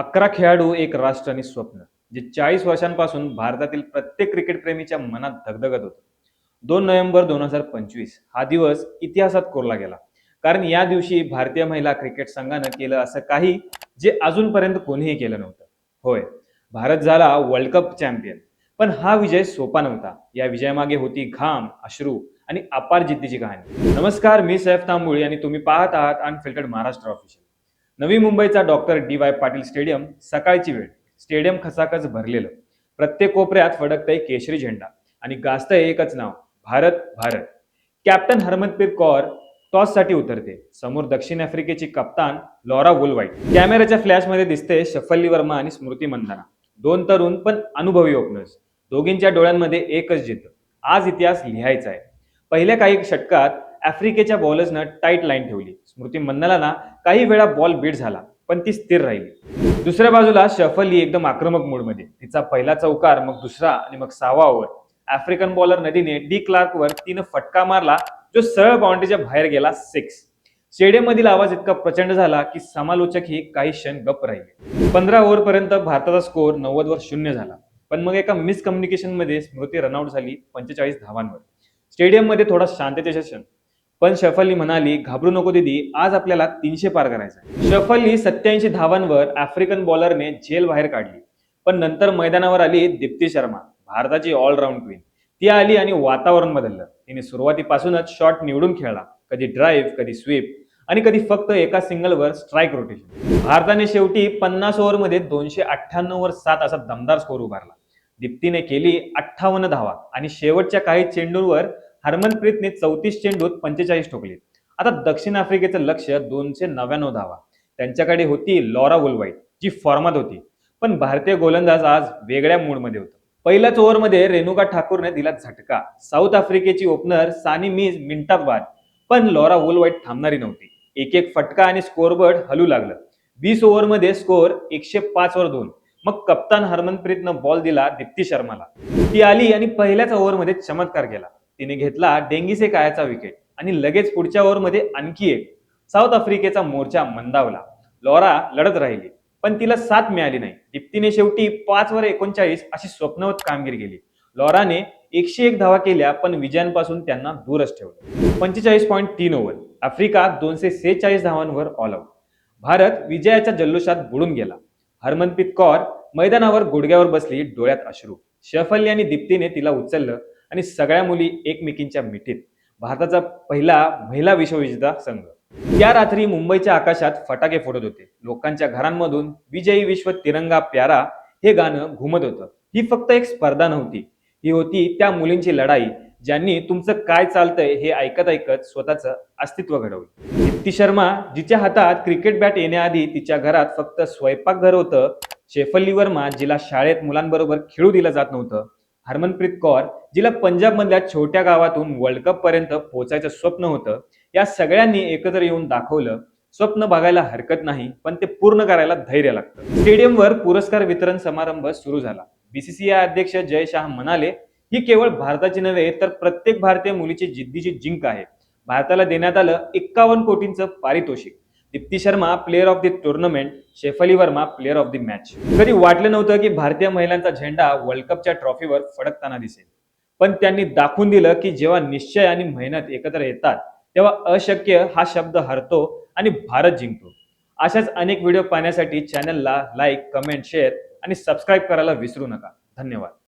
अकरा खेळाडू एक राष्ट्र आणि स्वप्न जे चाळीस वर्षांपासून भारतातील प्रत्येक क्रिकेटप्रेमीच्या मनात धगधगत होतं. दोन नोव्हेंबर दोन हजार पंचवीस हा दिवस इतिहासात कोरला गेला. कारण या दिवशी भारतीय महिला क्रिकेट संघानं केलं असं काही जे अजूनपर्यंत कोणीही केलं नव्हतं. होय भारत झाला वर्ल्ड कप चॅम्पियन पण हा विजय सोपा नव्हता. या विजयामागे होती घाम अश्रू आणि अपार जिद्दीची कहाणी. नमस्कार मी सैफ तांबुळी आणि तुम्ही पाहत आहात अनफिल्टर्ड महाराष्ट्र ऑफिशियल नवी मुंबईचा doctor D Y Patil stadium सकाळची वेळ. स्टेडियम खसाखच भरलेलं. प्रत्येक कोपऱ्यात फडकतंय केशरी झेंडा आणि गाजतंय एकच नाव भारत भारत. कॅप्टन हरमनप्रीत कौर टॉससाठी उतरते. समोर दक्षिण आफ्रिकेची कप्तान लॉरा वुलवाईट कॅमेऱ्याच्या फ्लॅशमध्ये दिसते शफल्ली वर्मा आणि स्मृती मंदाना. दोन तरुण पण अनुभवी ओपनर्स. दोघींच्या डोळ्यांमध्ये एकच जिद्द. आज इतिहास लिहायचा आहे. पहिल्या काही षटकात आफ्रिकेच्या बॉलर्सनं टाईट लाईन ठेवली. स्मृती मंदानाला काही वेळा बॉल बीट झाला पण ती स्थिर राहिली. दुसऱ्या बाजूला शफली एकदम आक्रमक मूडमध्ये तिचा पहिला चौकार मग दुसरा आणि मग सहावा over African bowler Nadine de क्लार्कवर तिनं फटका मारला जो सरळ बाउंड्रीच्या बाहेर गेला सिक्स स्टेडियम मधील आवाज इतका प्रचंड झाला की समालोचकही काही क्षण गप्प राहिले. पंधरा ओव्हर पर्यंत भारताचा स्कोअर नव्वद वर शून्य झाला. पण मग एका मिसकम्युनिकेशनमध्ये स्मृती रनआउट झाली पंचेचाळीस धावांवर. स्टेडियममध्ये थोडा शांततेचे क्षण. पण शफल्ली म्हणाली घाबरू नको दिदी आज आपल्याला तीनशे पार करायचं शफल्ली सत्याऐंशी धावांवर आफ्रिकन बॉलरने झेल बाहेर काढली. पण नंतर मैदानावर आली दीप्ती शर्मा भारताची ऑलराऊंड क्वीन ती आली आणि वातावरण बदललं. तिने सुरुवातीपासूनच शॉट निवडून खेळला. कधी ड्राईव्ह कधी स्वीप आणि कधी फक्त एका सिंगलवर स्ट्राईक रोटेशन भारताने शेवटी पन्नास ओव्हरमध्ये दोनशे अठ्ठ्याण्णव वर सात असा दमदार स्कोर उभारला. दीप्तीने केली अठ्ठावन्न धावा आणि शेवटच्या काही चेंडूंवर हरमनप्रीतने चौतीस चेंडूत पंचेचाळीस ठोकले. आता दक्षिण आफ्रिकेचं लक्ष दोनशे नव्याण्णव धावा. त्यांच्याकडे होती लॉरा वुलवाईट जी फॉर्मात होती. पण भारतीय गोलंदाज आज वेगळ्या मूडमध्ये होता. पहिल्याच ओव्हरमध्ये रेणुका ठाकूरने दिला झटका. साऊथ आफ्रिकेची ओपनर सानी मीज मिनिटात बाद पण लॉरा वुलवाईट थांबणारी नव्हती. एक एक फटका आणि स्कोअरबोर्ड हलू लागलं. वीस ओव्हरमध्ये स्कोअर एकशे पाच वर दोन. मग कप्तान हरमनप्रीतनं बॉल दिला दीप्ती शर्माला. ती आली आणि पहिल्याच ओव्हरमध्ये चमत्कार केला. तिने घेतला डेंगिसे कायाचा विकेट आणि लगेच पुढच्या ओव्हरमध्ये आणखी एक. साऊथ आफ्रिकेचा मोर्चा मंदावला. लॉरा लढत राहिली पण तिला साथ मिळाली नाही. दीप्तीने शेवटी पाच वर एकोणचाळीस अशी स्वप्नवत कामगिरी केली. लॉराने एकशे एक धावा केल्या पण विजयांपासून त्यांना दूरच ठेवलं. पंचेचाळीस पॉईंट तीन ओव्हर आफ्रिका दोनशे सेहेचाळीस धावांवर ऑल आऊट भारत विजयाच्या जल्लोषात बुडून गेला. हरमनप्रीत कौर मैदानावर गुडघ्यावर बसली डोळ्यात अश्रू. शफल्ली आणि दीप्तीने तिला उचललं आणि सगळ्या मुली एकमेकींच्या मिठीत. भारताचा पहिला महिला विश्वविजेता संघ. त्या रात्री मुंबईच्या आकाशात फटाके फोडत होते. लोकांच्या घरांमधून विजयी विश्व तिरंगा प्यारा हे गाणं घुमत होतं. ही फक्त एक स्पर्धा नव्हती. ही होती त्या मुलींची लढाई ज्यांनी तुमचं काय चालतंय हे ऐकत ऐकत स्वतःचं अस्तित्व घडवलं. दीप्ती शर्मा जिच्या हातात क्रिकेट बॅट येण्याआधी तिच्या घरात फक्त स्वयंपाकघर होतं शेफल्ली वर्मा जिला शाळेत मुलांबरोबर खेळू दिलं जात नव्हतं हरमनप्रीत कौर जिला पंजाबमधल्या छोट्या गावातून वर्ल्ड कप पर्यंत पोहोचायचं स्वप्न होतं या सगळ्यांनी एकत्र येऊन दाखवलं स्वप्न बघायला हरकत नाही पण ते पूर्ण करायला धैर्य लागतं. स्टेडियमवर पुरस्कार वितरण समारंभ सुरू झाला. बीसीसीआय अध्यक्ष जय शाह म्हणाले ही केवळ भारताची नव्हे तर प्रत्येक भारतीय मुलीची जिद्दीची जिंक आहे. भारताला देण्यात आलं एक्कावन्न कोटींचं पारितोषिक. Deepti Sharma player of the tournament Shafali Verma player of the match कधी वाटलं नव्हतं की भारतीय महिलांचा झेंडा वर्ल्ड कपच्या ट्रॉफीवर फडकताना दिसेल. पण त्यांनी दाखवून दिलं की जेव्हा निश्चय आणि मेहनत एकत्र येतात तेव्हा अशक्य हा शब्द हरतो आणि भारत जिंकतो. अशाच अनेक व्हिडिओ पाहण्यासाठी चॅनलला लाईक कमेंट शेअर आणि सबस्क्राईब करायला विसरू नका. धन्यवाद.